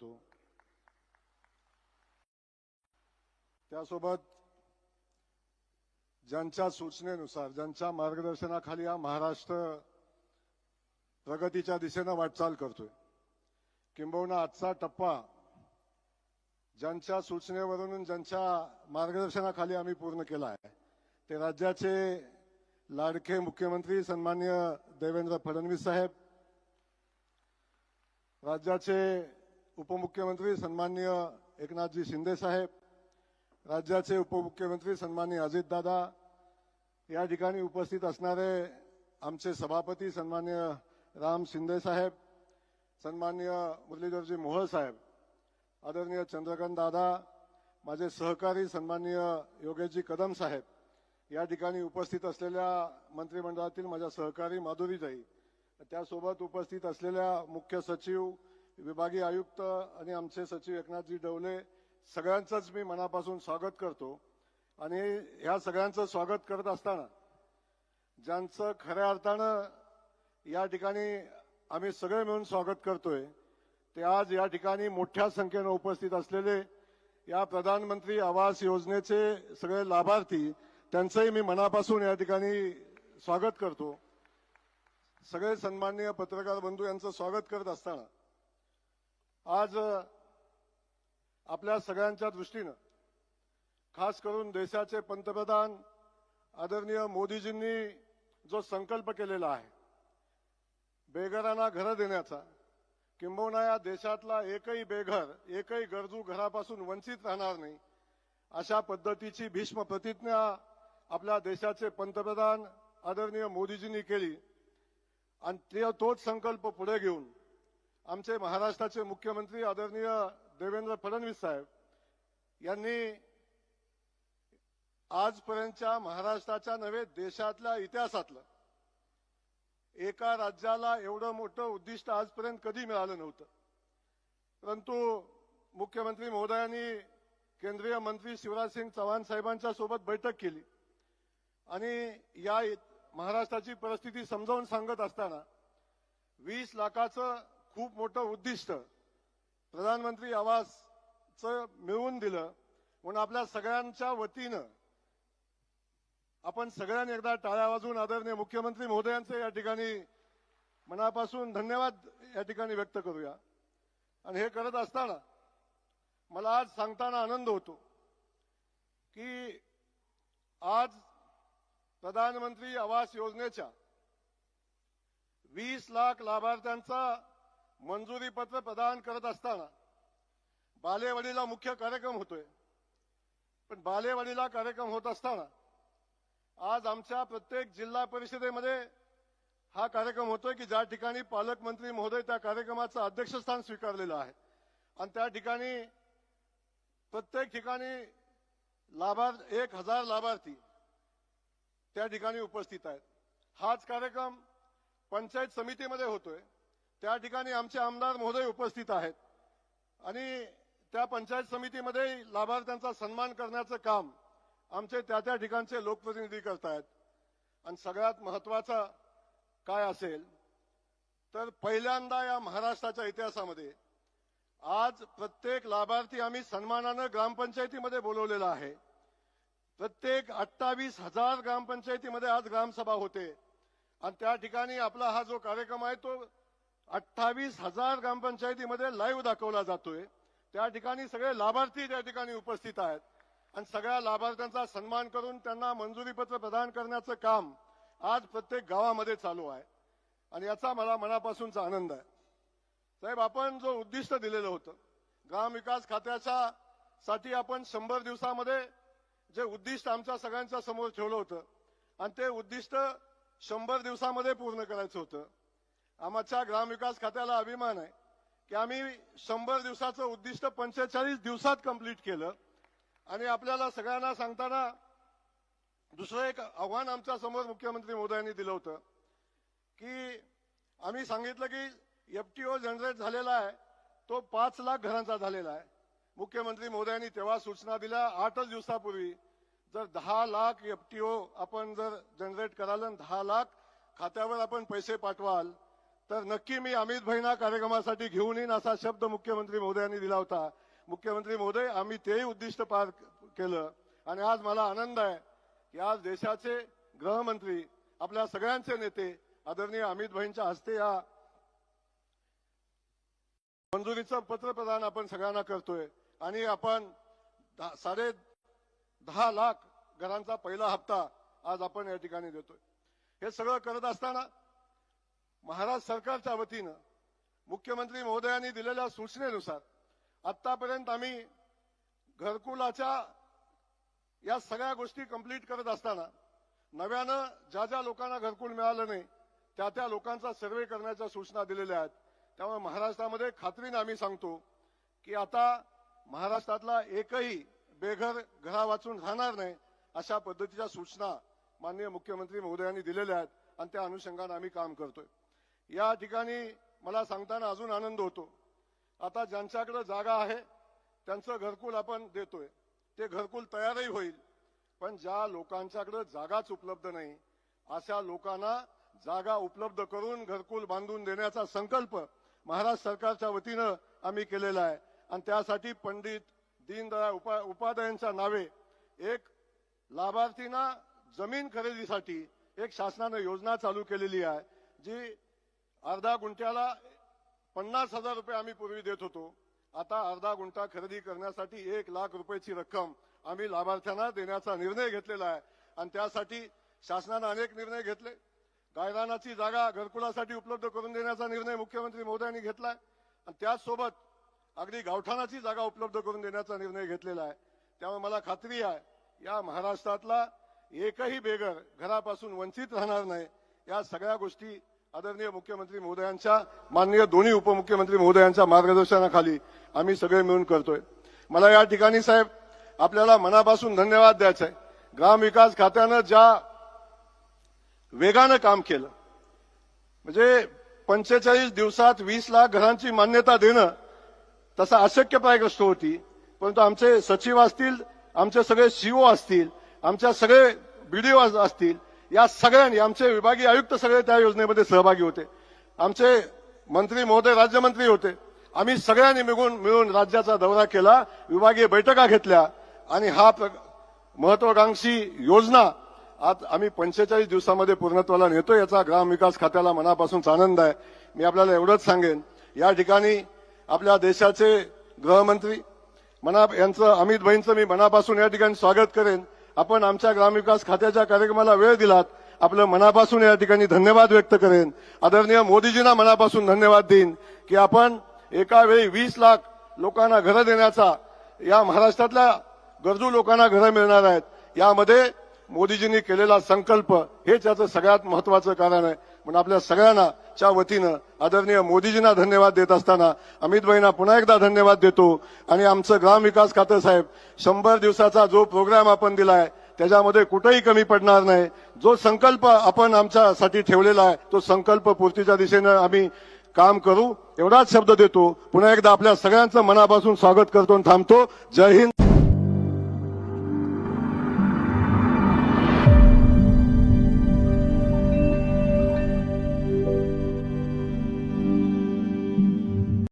करतो त्यासोबत ज्यांच्या सूचनेनुसार ज्यांच्या मार्गदर्शनाखाली हा महाराष्ट्र प्रगतीच्या दिशेनं वाटचाल करतोय. किंबहुना आजचा टप्पा ज्यांच्या सूचनेवरून ज्यांच्या मार्गदर्शनाखाली आम्ही पूर्ण केला आहे ते राज्याचे लाडके मुख्यमंत्री सन्मान्य देवेंद्र फडणवीस साहेब राज्याचे उपमुख्यमंत्री सन्मान्य एकनाथजी शिंदे साहेब राज्याचे उपमुख्यमंत्री सन्मान्य अजितदादा या ठिकाणी उपस्थित असणारे आमचे सभापती सन्मान्य राम शिंदे साहेब सन्मान्य मुरलीधरजी मोहळ साहेब आदरणीय चंद्रकांत दादा माझे सहकारी सन्माननीय योगेशजी कदम साहेब या ठिकाणी उपस्थित असलेल्या मंत्रिमंडळातील माझ्या सहकारी माधुरीताई त्यासोबत उपस्थित असलेल्या मुख्य सचिव विभागीय आयुक्त आणि आमचे सचिव एकनाथजी डवले सगळ्यांचंच मी मनापासून स्वागत करतो. आणि ह्या सगळ्यांचं स्वागत करत असताना ज्यांचं खऱ्या अर्थानं या ठिकाणी आम्ही सगळे मिळून स्वागत करतोय ते आज या ठिकाणी मोठ्या संख्येनं उपस्थित असलेले या प्रधानमंत्री आवास योजनेचे सगळे लाभार्थी त्यांचंही मी मनापासून या ठिकाणी स्वागत करतो. सगळे सन्माननीय पत्रकार बंधू यांचं स्वागत करत असताना आज आपल्या सगळ्यांच्या दृष्टीनं खास करून देशाचे पंतप्रधान आदरणीय मोदीजींनी जो संकल्प केलेला आहे बेघरांना घरं देण्याचा किंबहुना या देशातला एकही बेघर एकही गरजू घरापासून वंचित राहणार नाही अशा पद्धतीची भीष्म प्रतिज्ञा आपल्या देशाचे पंतप्रधान आदरणीय मोदीजींनी केली. आणि ते तोच संकल्प पुढे घेऊन आमचे महाराष्ट्राचे मुख्यमंत्री आदरणीय देवेंद्र फडणवीस साहेब यांनी आजपर्यंतच्या महाराष्ट्राच्या नव्हे देशातल्या इतिहासातलं एका राज्याला एवढं मोठं उद्दिष्ट आजपर्यंत कधी मिळालं नव्हतं. परंतु मुख्यमंत्री महोदयांनी केंद्रीय मंत्री शिवराज सिंग चव्हाण साहेबांच्या सोबत बैठक केली आणि या इ- महाराष्ट्राची परिस्थिती समजावून सांगत असताना वीस लाखाचं खूप मोठं उद्दिष्ट. प्रधानमंत्री आवासचं मिळवून दिलं. म्हणून आपल्या सगळ्यांच्या वतीनं आपण सगळ्यांनी एकदा टाळ्या वाजवून आदरणीय मुख्यमंत्री महोदयांचे या ठिकाणी मनापासून धन्यवाद या ठिकाणी व्यक्त करूया. आणि हे करत असताना मला आज सांगताना आनंद होतो की आज प्रधानमंत्री आवास योजनेच्या वीस लाख लाभार्थ्यांचा मंजुरी पत्र प्रदान करत असताना बालेवाडीला मुख्य कार्यक्रम होतोय. पण बालेवाडीला कार्यक्रम होत असताना आज आमच्या प्रत्येक जिल्हा परिषदेमध्ये हा कार्यक्रम होतोय की ज्या ठिकाणी पालकमंत्री महोदय त्या कार्यक्रमाचं अध्यक्षस्थान स्वीकारलेलं आहे. आणि त्या ठिकाणी प्रत्येक ठिकाणी लाभार्थ एक हजार लाभार्थी त्या ठिकाणी उपस्थित आहेत. हाच कार्यक्रम पंचायत समितीमध्ये होतोय. त्या ठिकाणी आमचे आमदार महोदय उपस्थित आहेत. आणि त्या पंचायत समितीमध्ये लाभार्थ्यांचा सन्मान करण्याचं काम आमचे त्या त्या ठिकाणचे लोकप्रतिनिधी करतायत. आणि सगळ्यात महत्त्वाचा काय असेल तर पहिल्यांदा या महाराष्ट्राच्या इतिहासामध्ये आज प्रत्येक लाभार्थी आम्ही सन्मानानं ग्रामपंचायतीमध्ये बोलवलेला आहे. प्रत्येक अठ्ठावीस हजार ग्रामपंचायतीमध्ये आज ग्रामसभा होते. आणि त्या ठिकाणी आपला हा जो कार्यक्रम आहे तो अठ्ठावीस हजार ग्रामपंचायतीमध्ये लाईव्ह दाखवला जातोय. त्या ठिकाणी सगळे लाभार्थी त्या ठिकाणी उपस्थित आहेत. आणि सगळ्या लाभार्थ्यांचा सन्मान करून त्यांना मंजुरीपत्र प्रदान करण्याचं काम आज प्रत्येक गावामध्ये चालू आहे. आणि याचा मला मनापासूनचा आनंद आहे. साहेब आपण जो उद्दिष्ट दिलेलं होतं ग्रामविकास खात्याच्या साठी आपण शंभर दिवसामध्ये जे उद्दिष्ट आमच्या सगळ्यांच्या समोर ठेवलं होतं आणि ते उद्दिष्ट शंभर दिवसामध्ये पूर्ण करायचं होतं. आमच्या ग्रामविकास खात्याला अभिमान आहे की आम्ही शंभर दिवसाचं उद्दिष्ट पंचेचाळीस दिवसात कंप्लीट केलं. आणि आपल्याला सगळ्यांना सांगताना दुसरं एक आव्हान आमच्यासमोर मुख्यमंत्री मोदयांनी दिलं होतं की आम्ही सांगितलं की एफटीओ जनरेट झालेला आहे तो पाच लाख घरांचा झालेला आहे. मुख्यमंत्री मोदयांनी तेव्हा सूचना दिल्या आठच दिवसापूर्वी जर दहा लाख एफटीओ आपण जर जनरेट कराल आणि दहा लाख खात्यावर आपण पैसे पाठवाल तर नक्की मी अमित भाईना कार्यक्रमासाठी घेऊन येईन असा शब्द मुख्यमंत्री महोदयांनी दिला होता. मुख्यमंत्री महोदय आम्ही तेही उद्दिष्ट पार केलं आणि आज मला आनंद आहे की आज देशाचे गृहमंत्री आपल्या सगळ्यांचे नेते आदरणीय अमित भाईंच्या हस्ते या मंजुरीचं पत्र प्रदान आपण सगळ्यांना करतोय. आणि आपण साडे दहा लाख घरांचा पहिला हप्ता आज आपण या ठिकाणी देतोय. हे सगळं करत असताना महाराष्ट्र सरकारच्या वतीनं मुख्यमंत्री महोदयांनी दिलेल्या सूचनेनुसार आतापर्यंत आम्ही घरकुलाच्या या सगळ्या गोष्टी कंप्लीट करत असताना नव्यानं ज्या ज्या लोकांना घरकुल मिळालं नाही त्या त्या लोकांचा सर्वे करण्याच्या सूचना दिलेल्या आहेत. त्यामुळे महाराष्ट्रामध्ये खात्रीने आम्ही सांगतो की आता महाराष्ट्रातला एकही बेघर घरा वाचून राहणार नाही अशा पद्धतीच्या सूचना माननीय मुख्यमंत्री महोदयांनी दिलेल्या आहेत आणि त्या अनुषंगाने आम्ही काम करतोय. या ठिकाणी मला सांगताना अजून आनंद होतो. आता ज्यांच्याकडे जागा आहे त्यांचं घरकुल आपण देतोय. ते घरकुल तयारही होईल पण ज्या लोकांच्याकडे जागाच उपलब्ध नाही अशा लोकांना जागा उपलब्ध करून घरकुल बांधून देण्याचा संकल्प महाराष्ट्र सरकारच्या वतीनं आम्ही केलेला आहे. आणि त्यासाठी पंडित दीनदयाळ उपा उपाध्यायांच्या नावे एक लाभार्थींना जमीन खरेदीसाठी एक शासनानं योजना चालू केलेली आहे जी अर्धा गुंठ्याला पन्नास हजार रुपये आम्ही पूर्वी देत होतो. आता अर्धा गुंठा खरेदी करण्यासाठी एक लाख रुपयाची रक्कम आम्ही लाभार्थ्यांना देण्याचा निर्णय घेतलेला आहे. आणि त्यासाठी शासनानं अनेक निर्णय घेतले. गायरानाची जागा घरकुलासाठी उपलब्ध करून देण्याचा निर्णय मुख्यमंत्री मोदयांनी घेतलाय आणि त्याचसोबत अगदी गावठाणाची जागा उपलब्ध करून देण्याचा निर्णय घेतलेला आहे. त्यामुळे मला खात्री आहे या महाराष्ट्रातला एकही बेघर घरापासून वंचित राहणार नाही. या सगळ्या गोष्टी आदरणीय मुख्यमंत्री महोदयांच्या माननीय दोन्ही उपमुख्यमंत्री महोदयांच्या मार्गदर्शनाखाली आम्ही सगळे मिळून करतोय. मला या ठिकाणी साहेब आपल्याला मनापासून धन्यवाद द्यायचा आहे. ग्रामविकास खात्यानं ज्या वेगानं काम केलं म्हणजे पंचेचाळीस दिवसात वीस लाख घरांची मान्यता देणं तसं अशक्यप्राय गोष्ट होती परंतु आमचे सचिव असतील आमचे सगळे सीओ असतील आमच्या सगळे बीडीओ असतील या सगळ्यांनी आमचे विभागीय आयुक्त सगळे त्या योजनेमध्ये सहभागी होते. आमचे मंत्री महोदय राज्यमंत्री होते. आम्ही सगळ्यांनी मिळून मिळून राज्याचा दौरा केला विभागीय बैठका घेतल्या आणि हा प्र- महत्वाकांक्षी योजना आज आम्ही पंचेचाळीस दिवसामध्ये पूर्णत्वाला नेतो. याचा ग्रामविकास खात्याला मनापासूनच आनंद आहे. मी आपल्याला एवढंच सांगेन. या ठिकाणी आपल्या देशाचे गृहमंत्री मना यांचं अमित भाईंचं मी मनापासून या ठिकाणी स्वागत करेन. आपण आमच्या ग्रामविकास खात्याच्या कार्यक्रमाला वेळ दिलात. आपलं मनापासून या ठिकाणी धन्यवाद व्यक्त करेन. आदरणीय मोदीजींना मनापासून धन्यवाद देईन की आपण एका वेळी वीस लाख लोकांना घरं देण्याचा या महाराष्ट्रातल्या गरजू लोकांना घरं मिळणार आहेत. यामध्ये मोदीजींनी केलेला संकल्प हे त्याचं सगळ्यात महत्वाचं कारण आहे. म्हणून आपल्या सगळ्यांना च्या वतीनं आदरणीय मोदीजींना धन्यवाद देत असताना अमितभाईंना पुन्हा एकदा धन्यवाद देतो. आणि आमचं ग्रामविकास खातं साहेब शंभर दिवसाचा जो प्रोग्राम आपण दिलाय त्याच्यामध्ये कुठेही कमी पडणार नाही. जो संकल्प आपण आमच्यासाठी ठेवलेला आहे तो संकल्प पूर्तीच्या दिशेनं आम्ही काम करू एवढाच शब्द देतो. पुन्हा एकदा आपल्या सगळ्यांचं मनापासून स्वागत करतो आणि थांबतो. जय हिंद.